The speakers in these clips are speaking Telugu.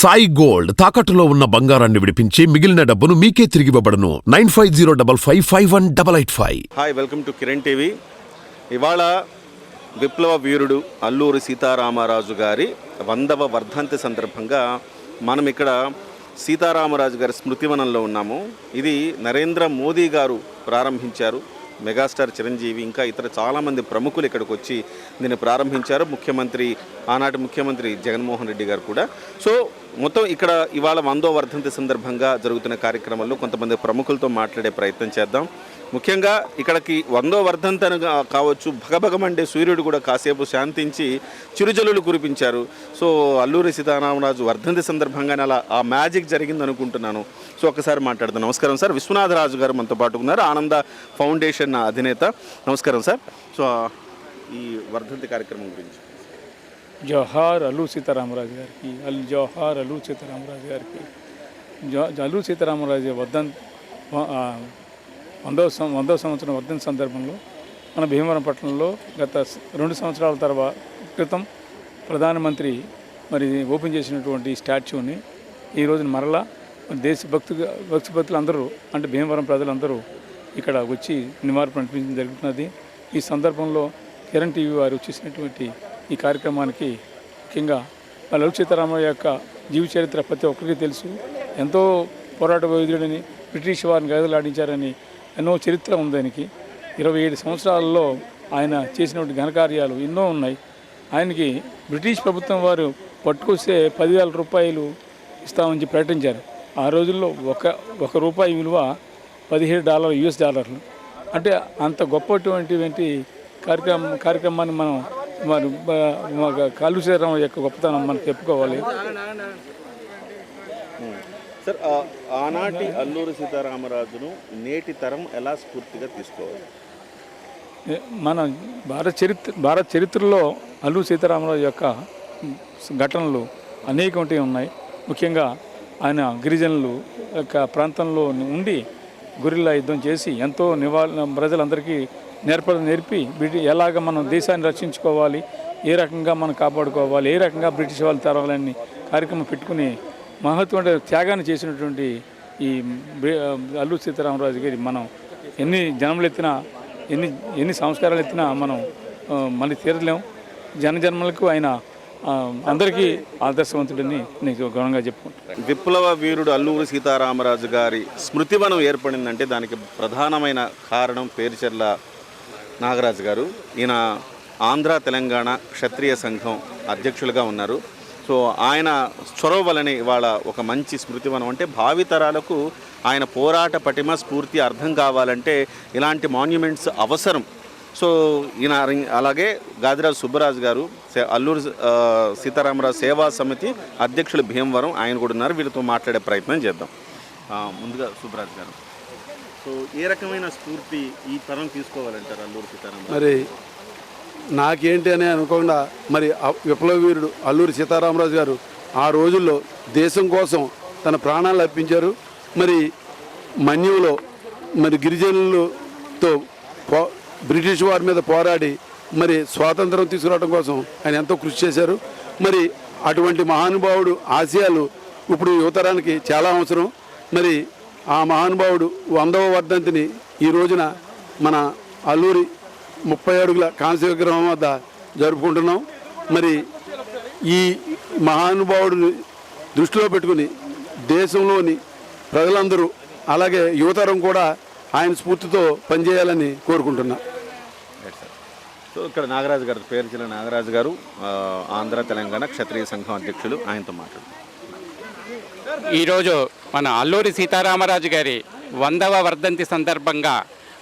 సాయి గోల్డ్ తాకట్టులో ఉన్న బంగారాన్ని విడిపించి మిగిలిన డబ్బును మీకే తిరిగివ్వబడను nine five zero double five five one double eight five. Hi welcome to Kiran TV. ఇవాళ విప్లవ వీరుడు అల్లూరి సీతారామరాజు గారి వందవ వర్ధంతి సందర్భంగా మనం ఇక్కడ సీతారామరాజు గారి స్మృతివనంలో ఉన్నాము. ఇది నరేంద్ర మోదీ గారు ప్రారంభించారు. మెగాస్టార్ చిరంజీవి ఇంకా ఇతర చాలామంది ప్రముఖులు ఇక్కడికి వచ్చి దీన్ని ప్రారంభించారు. ముఖ్యమంత్రి ఆనాటి ముఖ్యమంత్రి జగన్మోహన్ రెడ్డి గారు కూడా. సో మొత్తం ఇక్కడ ఇవాళ వందో వర్ధంతి సందర్భంగా జరుగుతున్న కార్యక్రమంలో కొంతమంది ప్రముఖులతో మాట్లాడే ప్రయత్నం చేద్దాం. ముఖ్యంగా ఇక్కడికి వందో వర్ధంతను కావచ్చు భగభగమండే సూర్యుడు కూడా కాసేపు శాంతించి చిరుజల్లులు కురిపించారు. సో అల్లూరి సీతారామరాజు వర్ధంతి సందర్భంగానే అలా ఆ మ్యాజిక్ జరిగింది అనుకుంటున్నాను సో ఒకసారి మాట్లాడదాం. నమస్కారం సార్. విశ్వనాథరాజు గారు మనతో పాటు ఉన్నారు ఆనంద ఫౌండేషన్ అధినేత. నమస్కారం సార్. సో ఈ వర్ధంతి కార్యక్రమం గురించి. జోహార్ అల్లు సీతారామరాజు గారికి అల్ జోహార్ అల్లు సీతారామరాజు గారికి జో అల్లు సీతారామరాజు వర్ధంతి ఆ, వందవ వందవ సంవత్సరం వర్ధన సందర్భంలో మన భీమవరం పట్టణంలో గత రెండు సంవత్సరాల తర్వాత క్రితం ప్రధానమంత్రి మరి ఓపెన్ చేసినటువంటి స్టాచ్యూని ఈ రోజున మరలా దేశభక్తు భక్తిభక్తులు అందరూ అంటే భీమవరం ప్రజలందరూ ఇక్కడ వచ్చి నివారణ అనిపించడం జరుగుతున్నది. ఈ సందర్భంలో కిరణ్ టీవీ వారు చేసినటువంటి ఈ కార్యక్రమానికి ముఖ్యంగా లలిత సీతారామయ్య యొక్క జీవ చరిత్ర ప్రతి ఒక్కరికి తెలుసు. ఎంతో పోరాట వైద్యుడని బ్రిటిష్ వారిని గదలాడించారని ఎన్నో చరిత్ర ఉంది దానికి ఇరవై ఏడు సంవత్సరాలలో ఆయన చేసినటువంటి ఘనకార్యాలు ఎన్నో ఉన్నాయి. ఆయనకి బ్రిటిష్ ప్రభుత్వం వారు పట్టుకొస్తే పదివేల రూపాయలు ఇస్తామని ప్రకటించారు. ఆ రోజుల్లో ఒక ఒక రూపాయి విలువ పదిహేడు డాలర్ యుఎస్ డాలర్లు. అంటే అంత గొప్పటువంటి కార్యక్రమం కార్యక్రమాన్ని మనం మరి కాలు యొక్క గొప్పతనం మనం చెప్పుకోవాలి. సార్ ఆనాటి అల్లూరి సీతారామరాజును నేటి తరం ఎలా స్ఫూర్తిగా తీసుకోవాలి? మన భారత చరిత్ర భారత చరిత్రలో అల్లూరి సీతారామరాజు యొక్క ఘటనలు అనేకమైనవి ఉన్నాయి. ముఖ్యంగా ఆయన గిరిజనులు యొక్క ప్రాంతంలో ఉండి గురిల్లా యుద్ధం చేసి ఎంతో నివాళ ప్రజలందరికీ నేర్ప నేర్పి బ్రిటి ఎలాగ మనం దేశాన్ని రక్షించుకోవాలి ఏ రకంగా మనం కాపాడుకోవాలి ఏ రకంగా బ్రిటిష్ వాళ్ళు తెరవాలని కార్యక్రమం పెట్టుకుని మహత్వ త్యాగాన్ని చేసినటువంటి ఈ అల్లు సీతారామరాజు గారి మనం ఎన్ని జన్మలు ఎత్తినా ఎన్ని ఎన్ని సంస్కారాలు ఎత్తినా మనం మళ్ళీ తీరలేం. జనజన్మలకు ఆయన అందరికీ ఆదర్శవంతుడని నేను గౌరవంగా చెప్పుకుంటాను విప్లవ వీరుడు అల్లూరి సీతారామరాజు గారి స్మృతివనం ఏర్పడిందంటే దానికి ప్రధానమైన కారణం పేరుచెర్ల నాగరాజు గారు. ఈయన ఆంధ్ర తెలంగాణ క్షత్రియ సంఘం అధ్యక్షులుగా ఉన్నారు. సో ఆయన చొరవ వలన ఇవాళ ఒక మంచి స్మృతివనం. అంటే భావితరాలకు ఆయన పోరాట పటిమ స్ఫూర్తి అర్థం కావాలంటే ఇలాంటి మాన్యుమెంట్స్ అవసరం. సో ఈయన అలాగే గాదిరాజు సుబ్బరాజు గారు సే- అల్లూరు సీతారామరాజు సేవా సమితి అధ్యక్షులు భీమవరం ఆయన కూడా ఉన్నారు. వీళ్ళతో మాట్లాడే ప్రయత్నం చేద్దాం. ఆ, ముందుగా సుబ్బరాజు గారు. సో ఏ రకమైన స్ఫూర్తి ఈ తరం తీసుకోవాలంటారు అల్లూరు సీతారామరాజు? మరి నాకేంటి అని అనుకోకుండా మరి ఆ విప్లవ వీరుడు అల్లూరి సీతారామరాజు గారు ఆ రోజుల్లో దేశం కోసం తన ప్రాణాలు అర్పించారు. మరి మన్యంలో మరి గిరిజనులతో పో బ్రిటిష్ వారి మీద పోరాడి మరి స్వాతంత్రం తీసుకురావడం కోసం ఆయన ఎంతో కృషి చేశారు. మరి అటువంటి మహానుభావుడు ఆశయాలు ఇప్పుడు యువతరానికి చాలా అవసరం. మరి ఆ మహానుభావుడు వందవ వర్ధంతిని ఈ రోజున మన అల్లూరి ముప్పై అడుగుల కాంస్య విగ్రహం వద్ద జరుపుకుంటున్నాం. మరి ఈ మహానుభావుడిని దృష్టిలో పెట్టుకుని దేశంలోని ప్రజలందరూ అలాగే యువతరం కూడా ఆయన స్ఫూర్తితో పనిచేయాలని కోరుకుంటున్నా. సో ఇక్కడ నాగరాజు గారు పేరు జిల్లా నాగరాజు గారు ఆంధ్ర తెలంగాణ క్షత్రియ సంఘం అధ్యక్షులు ఆయనతో మాట్లాడు ఈరోజు మన అల్లూరి సీతారామరాజు గారి వందవ వర్ధంతి సందర్భంగా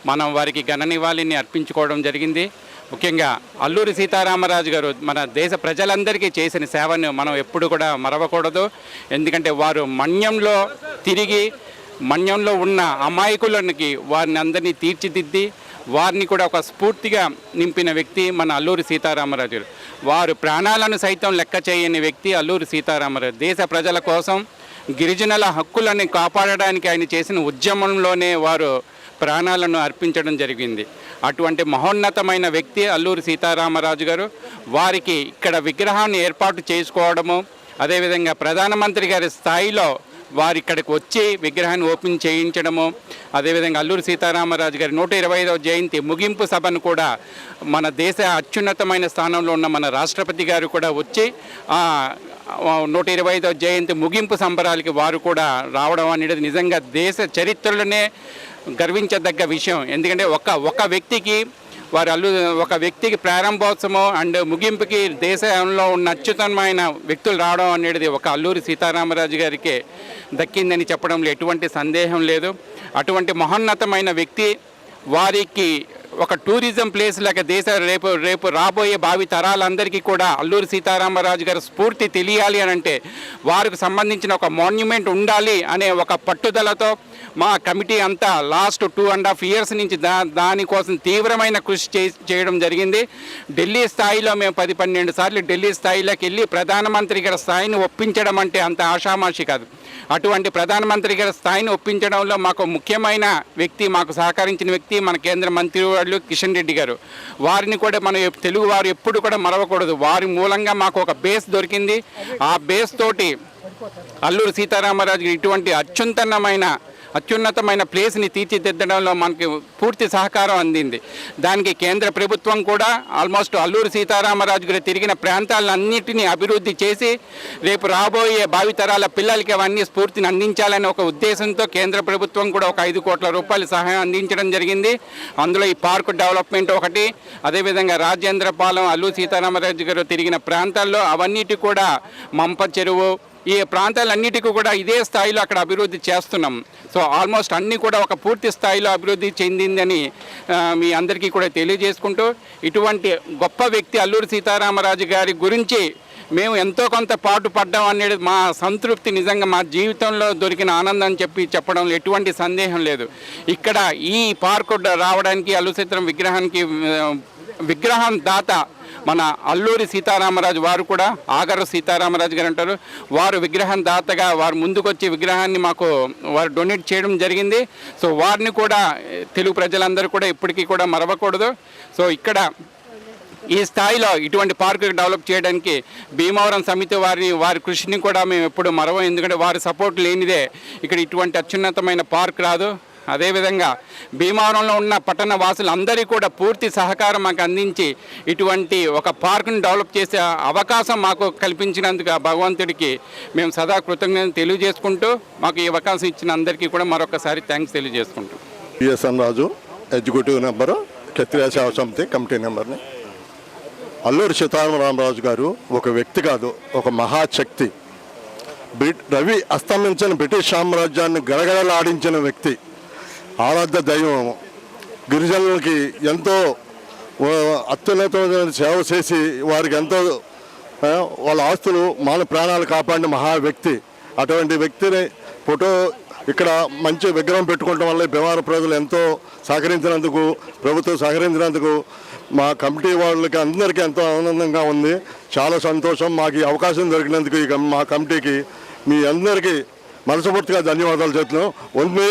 మనం వారికి ఘన నివాళిని అర్పించుకోవడం జరిగింది. ముఖ్యంగా అల్లూరి సీతారామరాజు గారు మన దేశ ప్రజలందరికీ చేసిన సేవను మనం ఎప్పుడు కూడా మరవకూడదు. ఎందుకంటే వారు మన్యంలో తిరిగి మన్యంలో ఉన్న అమాయకులకి వారిని అందరినీ తీర్చిదిద్ది వారిని కూడా ఒక స్ఫూర్తిగా నింపిన వ్యక్తి మన అల్లూరి సీతారామరాజు గారు. వారు ప్రాణాలను సైతం లెక్క చేయని వ్యక్తి అల్లూరి సీతారామరాజు దేశ ప్రజల కోసం గిరిజనుల హక్కులను కాపాడడానికి ఆయన చేసిన ఉద్యమంలోనే వారు ప్రాణాలను అర్పించడం జరిగింది. అటువంటి మహోన్నతమైన వ్యక్తి అల్లూరి సీతారామరాజు గారు వారికి ఇక్కడ విగ్రహాన్ని ఏర్పాటు చేసుకోవడము అదేవిధంగా ప్రధానమంత్రి గారి స్థాయిలో వారు ఇక్కడికి వచ్చి విగ్రహాన్ని ఓపెన్ చేయించడము అదేవిధంగా అల్లూరి సీతారామరాజు గారి నూట ఇరవై ఐదవ జయంతి ముగింపు సభను కూడా మన దేశ అత్యున్నతమైన స్థానంలో ఉన్న మన రాష్ట్రపతి గారు కూడా వచ్చి నూట ఇరవై ఐదవ జయంతి ముగింపు సంబరాలకి వారు కూడా రావడం అనేది నిజంగా దేశ చరిత్రలోనే గర్వించదగ్గ విషయం. ఎందుకంటే ఒక ఒక వ్యక్తికి వారు అల్లు ఒక వ్యక్తికి ప్రారంభోత్సవం అండ్ ముగింపుకి దేశంలో ఉన్న అత్యుతమైన వ్యక్తులు రావడం అనేది ఒక అల్లూరి సీతారామరాజు గారికే దక్కిందని చెప్పడంలో ఎటువంటి సందేహం లేదు. అటువంటి మహోన్నతమైన వ్యక్తి వారికి ఒక టూరిజం ప్లేస్ లాగా దేశ రేపు రేపు రాబోయే భావి తరాలందరికీ కూడా అల్లూరి సీతారామరాజు గారి స్ఫూర్తి తెలియాలి అని అంటే వారికి సంబంధించిన ఒక మాన్యుమెంట్ ఉండాలి అనే ఒక పట్టుదలతో మా కమిటీ అంతా last two and half years నుంచి దా దానికోసం తీవ్రమైన కృషి చే చేయడం జరిగింది. ఢిల్లీ స్థాయిలో మేము పది పన్నెండు సార్లు ఢిల్లీ స్థాయిలోకి వెళ్ళి ప్రధానమంత్రి గారి స్థాయిని ఒప్పించడం అంటే అంత ఆషామాషి కాదు. అటువంటి ప్రధానమంత్రి గారి స్థాయిని ఒప్పించడంలో మాకు ముఖ్యమైన వ్యక్తి మాకు సహకరించిన వ్యక్తి మన కేంద్ర మంత్రి వాళ్ళు కిషన్ రెడ్డి గారు. వారిని కూడా మనం తెలుగు వారు ఎప్పుడు కూడా మరవకూడదు. వారి మూలంగా మాకు ఒక బేస్ దొరికింది. ఆ బేస్ తోటి అల్లూరు సీతారామరాజు ఇటువంటి అత్యున్నతమైన అత్యున్నతమైన ప్లేస్ని తీర్చిదిద్దడంలో మనకి పూర్తి సహకారం అందింది. దానికి కేంద్ర ప్రభుత్వం కూడా ఆల్మోస్ట్ అల్లూరు సీతారామరాజు గారు తిరిగిన ప్రాంతాలన్నింటినీ అభివృద్ధి చేసి రేపు రాబోయే భావితరాల పిల్లలకి అవన్నీ స్ఫూర్తిని అందించాలనే ఒక ఉద్దేశంతో కేంద్ర ప్రభుత్వం కూడా ఒక ఐదు కోట్ల రూపాయల సహాయం అందించడం జరిగింది. అందులో ఈ పార్కు డెవలప్మెంట్ ఒకటి అదేవిధంగా రాజేంద్రపాలెం అల్లూరు సీతారామరాజు గారు తిరిగిన ప్రాంతాల్లో అవన్నిటి కూడా మంప చెరువు ఈ ప్రాంతాలన్నిటికీ కూడా ఇదే స్థాయిలో అక్కడ అభివృద్ధి చేస్తున్నాం. సో ఆల్మోస్ట్ అన్నీ కూడా ఒక పూర్తి స్థాయిలో అభివృద్ధి చెందిందని మీ అందరికీ కూడా తెలియజేసుకుంటూ ఇటువంటి గొప్ప వ్యక్తి అల్లూరి సీతారామరాజు గారి గురించి మేము ఎంతో కొంత పాటు పడ్డాం అనేది మా సంతృప్తి నిజంగా మా జీవితంలో దొరికిన ఆనందం చెప్పి చెప్పడంలో ఎటువంటి సందేహం లేదు. ఇక్కడ ఈ పార్కు రావడానికి అల్లు సీతారాం విగ్రహానికి విగ్రహం దాత మన అల్లూరి సీతారామరాజు వారు కూడా ఆగర సీతారామరాజు గారు అంటారు వారు విగ్రహం దాతగా వారు ముందుకొచ్చి విగ్రహాన్ని మాకు వారు డొనేట్ చేయడం జరిగింది. సో వారిని కూడా తెలుగు ప్రజలందరూ కూడా ఇప్పటికీ కూడా మరవకూడదు. సో ఇక్కడ ఈ స్థాయిలో ఇటువంటి పార్కు డెవలప్ చేయడానికి భీమవరం సమితి వారిని వారి కృషిని కూడా మేము ఎప్పుడు మరవం ఎందుకంటే వారి సపోర్ట్ లేనిదే ఇక్కడ ఇటువంటి అత్యున్నతమైన పార్క్ రాదు. అదేవిధంగా భీమవరంలో ఉన్న పట్టణ వాసులందరికీ కూడా పూర్తి సహకారం మాకు అందించి ఇటువంటి ఒక పార్కును డెవలప్ చేసే అవకాశం మాకు కల్పించినందుకు భగవంతుడికి మేము సదా కృతజ్ఞతలు తెలియజేసుకుంటూ మాకు ఈ అవకాశం ఇచ్చిన అందరికీ కూడా మరొకసారి thanks తెలియజేసుకుంటాం. PSN Raju executive number Kshatriya Samiti committee నెంబర్ని. అల్లూరి సీతారామరాజు గారు ఒక వ్యక్తి కాదు ఒక మహాశక్తి. బ్రిట్ రవి అస్తమించిన బ్రిటిష్ సామ్రాజ్యాన్ని గడగడలాడించిన వ్యక్తి. ఆరాధ్య దైవం. గిరిజనులకి ఎంతో అత్యున్నతమైన సేవ చేసి వారికి ఎంతో వాళ్ళ ఆస్తులు మాన ప్రాణాలు కాపాడిన మహా వ్యక్తి. అటువంటి వ్యక్తిని ఫోటో ఇక్కడ మంచి విగ్రహం పెట్టుకోవడం వల్ల భీమవరం ప్రజలు ఎంతో సహకరించినందుకు ప్రభుత్వం సహకరించినందుకు మా కమిటీ వాళ్ళకి అందరికీ ఎంతో ఆనందంగా ఉంది. చాలా సంతోషం. మాకు అవకాశం దొరికినందుకు ఈ మా కమిటీకి మీ అందరికీ మనస్ఫూర్తిగా ధన్యవాదాలు చెప్తున్నాం. వందే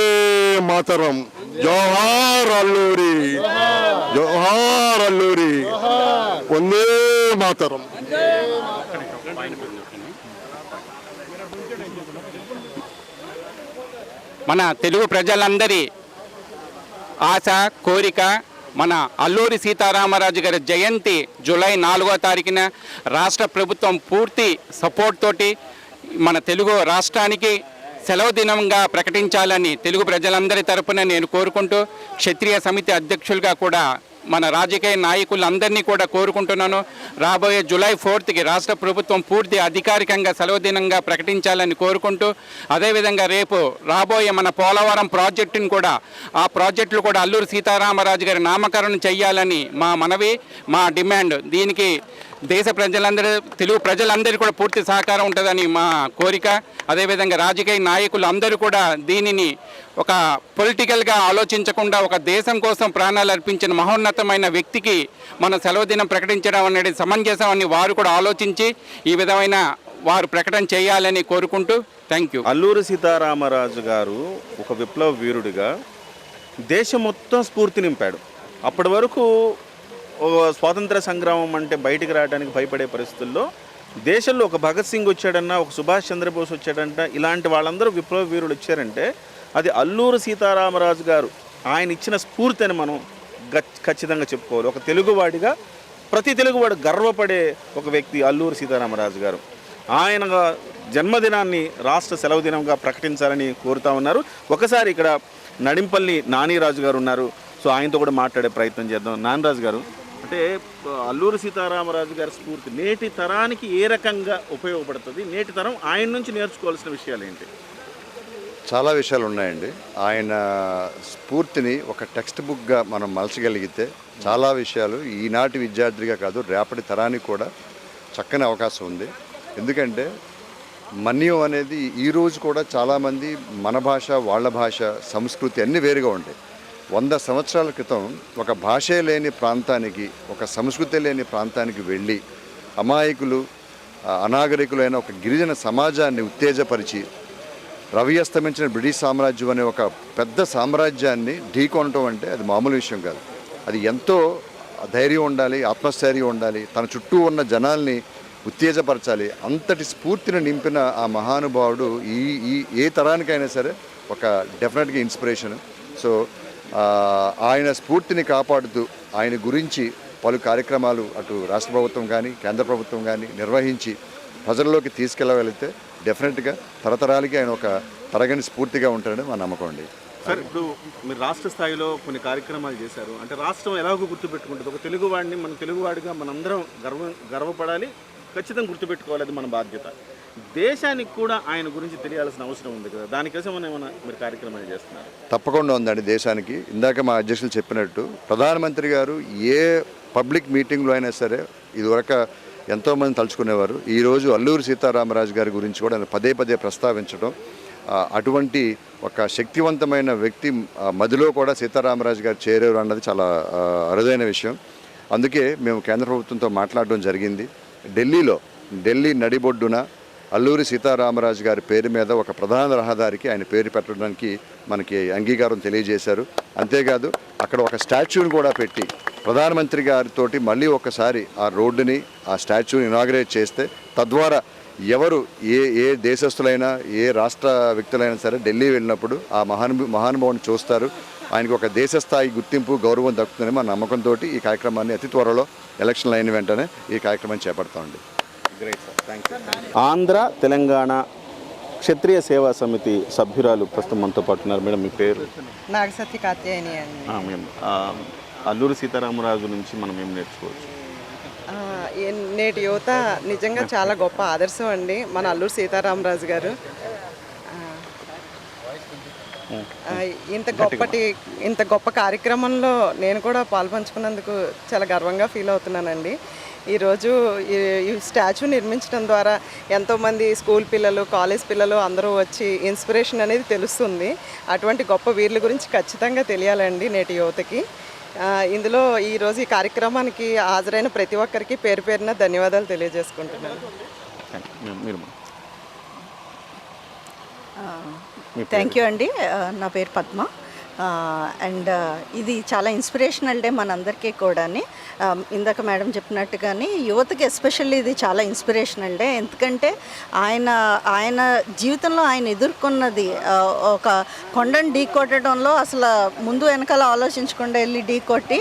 మాతరం. జోహార్ అల్లూరి. జోహార్ అల్లూరి. వందే మాతరం. మన తెలుగు ప్రజలందరి ఆశ కోరిక మన అల్లూరి సీతారామరాజు గారి జయంతి జూలై నాలుగో తారీఖున రాష్ట్ర ప్రభుత్వం పూర్తి సపోర్ట్ తోటి మన తెలుగు రాష్ట్రానికి సెలవు దినంగా ప్రకటించాలని తెలుగు ప్రజలందరి తరపున నేను కోరుకుంటూ క్షత్రియ సమితి అధ్యక్షులుగా కూడా మన రాజకీయ నాయకులందరినీ కూడా కోరుకుంటున్నాను. రాబోయే జూలై ఫోర్త్కి రాష్ట్ర ప్రభుత్వం పూర్తి అధికారికంగా సెలవు దినంగా ప్రకటించాలని కోరుకుంటూ అదేవిధంగా రేపు రాబోయే మన పోలవరం ప్రాజెక్టుని కూడా ఆ ప్రాజెక్టులు కూడా అల్లూరు సీతారామరాజు గారి నామకరణం చేయాలని మా మనవి మా డిమాండ్. దీనికి దేశ ప్రజలందరూ తెలుగు ప్రజలందరూ కూడా పూర్తి సహకారం ఉంటుందని మా కోరిక. అదేవిధంగా రాజకీయ నాయకులు అందరూ కూడా దీనిని ఒక పొలిటికల్గా ఆలోచించకుండా ఒక దేశం కోసం ప్రాణాలు అర్పించిన మహోన్నతమైన వ్యక్తికి మన సెలవు దినం ప్రకటించడం అనేది సమంజసం అని వారు కూడా ఆలోచించి ఈ విధమైన వారు ప్రకటన చేయాలని కోరుకుంటూ థ్యాంక్ యూ. అల్లూరి సీతారామరాజు గారు ఒక విప్లవ వీరుడిగా దేశం మొత్తం స్ఫూర్తి నింపాడు. అప్పటి వరకు స్వాతంత్ర సంగ్రామం అంటే బయటికి రావడానికి భయపడే పరిస్థితుల్లో దేశంలో ఒక భగత్ సింగ్ వచ్చాడన్నా ఒక సుభాష్ చంద్రబోస్ వచ్చాడంట ఇలాంటి వాళ్ళందరూ విప్లవ వీరులు వచ్చారంటే అది అల్లూరు సీతారామరాజు గారు ఆయన ఇచ్చిన స్ఫూర్తిని మనం ఖచ్చితంగా చెప్పుకోవాలి. ఒక తెలుగువాడిగా ప్రతి తెలుగువాడు గర్వపడే ఒక వ్యక్తి అల్లూరు సీతారామరాజు గారు. ఆయన జన్మదినాన్ని రాష్ట్ర సెలవు దినంగా ప్రకటించాలని కోరుతా ఉన్నారు. ఒకసారి ఇక్కడ నడింపల్లి నానిరాజు గారు ఉన్నారు. సో ఆయనతో కూడా మాట్లాడే ప్రయత్నం చేద్దాం. నానిరాజు గారు అంటే అల్లూరి సీతారామరాజు గారి స్ఫూర్తి నేటి తరానికి ఏ రకంగా ఉపయోగపడుతుంది? నేటి తరం ఆయన నుంచి నేర్చుకోవాల్సిన విషయాలు ఏంటి చాలా విషయాలు ఉన్నాయండి. ఆయన స్ఫూర్తిని ఒక టెక్స్ట్ బుక్గా మనం మలచగలిగితే చాలా విషయాలు. ఈనాటి విద్యార్థిగా కాదు రేపటి తరానికి కూడా చక్కని అవకాశం ఉంది. ఎందుకంటే మన్యం అనేది ఈ రోజు కూడా చాలామంది మన భాష వాళ్ళ భాష సంస్కృతి అన్నీ వేరుగా ఉంటాయి. వంద సంవత్సరాల క్రితం ఒక భాషే లేని ప్రాంతానికి ఒక సంస్కృతి లేని ప్రాంతానికి వెళ్ళి అమాయకులు అనాగరికులైన ఒక గిరిజన సమాజాన్ని ఉత్తేజపరిచి రవి అస్తమించిన బ్రిటిష్ సామ్రాజ్యం అనే ఒక పెద్ద సామ్రాజ్యాన్ని ఢీకొనటం అంటే అది మామూలు విషయం కాదు. అది ఎంతో ధైర్యం ఉండాలి ఆత్మస్థైర్యం ఉండాలి తన చుట్టూ ఉన్న జనాల్ని ఉత్తేజపరచాలి. అంతటి స్ఫూర్తిని నింపిన ఆ మహానుభావుడు ఈ ఈ ఏ తరానికైనా సరే ఒక డెఫినెట్గా ఇన్స్పిరేషన్. సో ఆయన స్ఫూర్తిని కాపాడుతూ ఆయన గురించి పలు కార్యక్రమాలు అటు రాష్ట్ర ప్రభుత్వం కానీ కేంద్ర ప్రభుత్వం కానీ నిర్వహించి ప్రజల్లోకి తీసుకెళ్ళగలిగితే డెఫినెట్గా తరతరాలకి ఆయన ఒక తరగని స్ఫూర్తిగా ఉంటాడని మా నమ్మకం అండి. సార్ ఇప్పుడు మీరు రాష్ట్ర స్థాయిలో కొన్ని కార్యక్రమాలు చేశారు. అంటే రాష్ట్రం ఎలాగో గుర్తుపెట్టుకుంటుంది. ఒక తెలుగువాడిని మన తెలుగువాడిగా మనందరం గర్వ గర్వపడాలి. ఖచ్చితంగా గుర్తుపెట్టుకోవాలి. అది మన బాధ్యత. దేశానికి కూడా ఆయన గురించి తెలియాల్సిన అవసరం ఉంది కదా. దానికోసం మనం ఏమైనా మీరు కార్యక్రమాలు చేస్తున్నారు? తప్పకుండా ఉందండి దేశానికి. ఇందాక మా అధ్యక్షులు చెప్పినట్టు ప్రధానమంత్రి గారు ఏ పబ్లిక్ మీటింగ్లో అయినా సరే ఇదివరకు ఎంతోమంది తలుచుకునేవారు. ఈరోజు అల్లూరి సీతారామరాజు గారి గురించి కూడా ఆయన పదే పదే ప్రస్తావించడం అటువంటి ఒక శక్తివంతమైన వ్యక్తి మదిలో కూడా సీతారామరాజు గారు చేరేవారు అన్నది చాలా అరుదైన విషయం. అందుకే మేము కేంద్ర ప్రభుత్వంతో మాట్లాడడం జరిగింది. ఢిల్లీలో ఢిల్లీ నడిబొడ్డున అల్లూరి సీతారామరాజు గారి పేరు మీద ఒక ప్రధాన రహదారికి ఆయన పేరు పెట్టడానికి మనకి అంగీకారం తెలియజేశారు. అంతేకాదు అక్కడ ఒక స్టాచ్యూని కూడా పెట్టి ప్రధానమంత్రి గారితోటి మళ్ళీ ఒకసారి ఆ రోడ్డుని ఆ స్టాచ్యూని ఇనాగ్రేట్ చేస్తే తద్వారా ఎవరు ఏ ఏ దేశస్తులైనా ఏ రాష్ట్ర వ్యక్తులైనా సరే ఢిల్లీ వెళ్ళినప్పుడు ఆ మహాను మహానుభావుని చూస్తారు. ఆయనకు ఒక దేశ స్థాయి గుర్తింపు గౌరవం దక్కుతుందని మా నమ్మకంతో ఈ కార్యక్రమాన్ని అతి త్వరలో ఎలక్షన్ అయిన వెంటనే ఈ కార్యక్రమాన్ని చేపడతామండి. ఆంధ్ర తెలంగాణ క్షత్రియ సేవా సమితి సభ్యురాలు ప్రస్తుతం మనతో పాటు ఉన్నారు. మేడం మీ పేరు? నాగసత్య కాత్యాయని అల్లూరి సీతారామరాజు నుంచి మనం ఏం నేర్చుకోవచ్చు? నేటి యువత నిజంగా చాలా గొప్ప ఆదర్శం అండి మన అల్లూరు సీతారామరాజు గారు. ఇంత గొప్పటి ఇంత గొప్ప కార్యక్రమంలో నేను కూడా పాల్పంచుకున్నందుకు చాలా గర్వంగా ఫీల్ అవుతున్నానండి. ఈరోజు ఈ ఈ స్టాచ్యూ నిర్మించడం ద్వారా ఎంతోమంది స్కూల్ పిల్లలు కాలేజ్ పిల్లలు అందరూ వచ్చి ఇన్స్పిరేషన్ అనేది తెలుస్తుంది. అటువంటి గొప్ప వీర్ల గురించి ఖచ్చితంగా తెలియాలండి నేటి యువతకి. ఇందులో ఈరోజు ఈ కార్యక్రమానికి హాజరైన ప్రతి ఒక్కరికి పేరు పేరున ధన్యవాదాలు తెలియజేసుకుంటున్నాను. Thank you. అండి. నా పేరు పద్మ. అండ్ ఇది చాలా ఇన్స్పిరేషనల్ డే మనందరికీ కూడాని. ఇందాక మేడం చెప్పినట్టుగాని యువతకి ఎస్పెషల్లీ ఇది చాలా ఇన్స్పిరేషనల్ డే. ఎందుకంటే ఆయన ఆయన జీవితంలో ఆయన ఎదుర్కొన్నది ఒక కొండను ఢీ కొట్టడంలో అసలు ముందు వెనకాల ఆలోచించకుండా వెళ్ళి ఢీ కొట్టి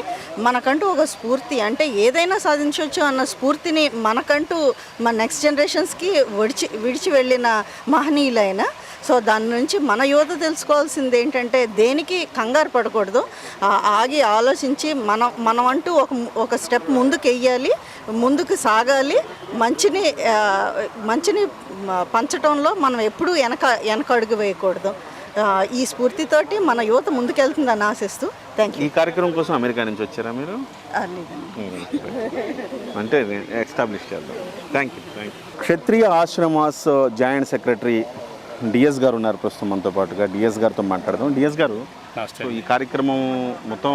మనకంటూ ఒక స్ఫూర్తి. అంటే ఏదైనా సాధించవచ్చు అన్న స్ఫూర్తిని మనకంటూ మన నెక్స్ట్ జనరేషన్స్కి విడిచి విడిచి వెళ్ళిన మహనీయులైన సో దాని నుంచి మన యువత తెలుసుకోవాల్సింది ఏంటంటే దేనికి కంగారు పడకూడదు. ఆగి ఆలోచించి మనం మనం అంటూ ఒక ఒక స్టెప్ ముందుకు వెయ్యాలి ముందుకు సాగాలి. మంచిని మంచిని మ, పంచటంలో మనం ఎప్పుడూ వెనక వెనక అడుగు వేయకూడదు. ఈ స్ఫూర్తితోటి మన యువత ముందుకెళ్తుందని ఆశిస్తూ థ్యాంక్ యూ. ఈ కార్యక్రమం కోసం అమెరికా నుంచి వచ్చారా మీరు? అంటే ఎస్టాబ్లిష్ చేద్దాం. Thank you. Kshatriya ashrams joint secretary DS గారు ఉన్నారు ప్రస్తుతం మనతో పాటుగా. డిఎస్ గారితో మాట్లాడదాం. డిఎస్ గారు ఈ కార్యక్రమం మొత్తం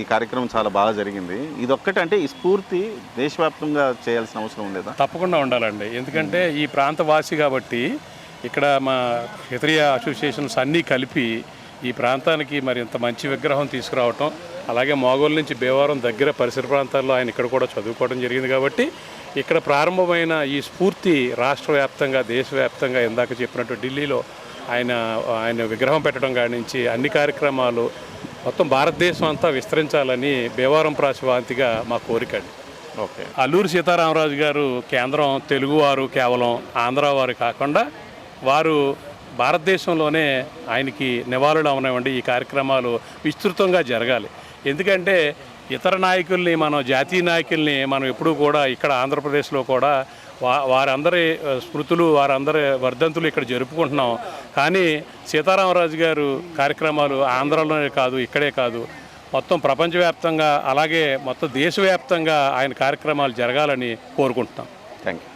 ఈ కార్యక్రమం చాలా బాగా జరిగింది. ఇది ఒక్కటే అంటే ఈ స్ఫూర్తి దేశవ్యాప్తంగా చేయాల్సిన అవసరం ఉండేదా? తప్పకుండా ఉండాలండి. ఎందుకంటే ఈ ప్రాంత వాసి కాబట్టి ఇక్కడ మా క్షత్రియ అసోసియేషన్స్ అన్నీ కలిపి ఈ ప్రాంతానికి మరి ఇంత మంచి విగ్రహం తీసుకురావటం అలాగే మోగోల్ నుంచి భీమవరం దగ్గర పరిసర ప్రాంతాల్లో ఆయన ఇక్కడ కూడా చదువుకోవడం జరిగింది కాబట్టి ఇక్కడ ప్రారంభమైన ఈ స్ఫూర్తి రాష్ట్ర వ్యాప్తంగా దేశవ్యాప్తంగా ఇందాక చెప్పినట్టు ఢిల్లీలో ఆయన ఆయన విగ్రహం పెట్టడం కాడి నుంచి అన్ని కార్యక్రమాలు మొత్తం భారతదేశం అంతా విస్తరించాలని భీమవరం ప్రాశవాంతిగా మా కోరిక అండి. ఓకే. అల్లూరి సీతారామరాజు గారు కేంద్రం తెలుగువారు కేవలం ఆంధ్ర వారు కాకుండా వారు భారతదేశంలోనే ఆయనకి నివాళులు అవనివ్వండి ఈ కార్యక్రమాలు విస్తృతంగా జరగాలి. ఎందుకంటే ఇతర నాయకుల్ని మనం జాతీయ నాయకుల్ని మనం ఎప్పుడూ కూడా ఇక్కడ ఆంధ్రప్రదేశ్లో కూడా వా వారందరి స్మృతులు వారందరి వర్ధంతులు ఇక్కడ జరుపుకుంటున్నాం. కానీ సీతారామరాజు గారు కార్యక్రమాలు ఆంధ్రలోనే కాదు ఇక్కడే కాదు. మొత్తం ప్రపంచవ్యాప్తంగా అలాగే మొత్తం దేశవ్యాప్తంగా ఆయన కార్యక్రమాలు జరగాలని కోరుకుంటున్నాం. Thank you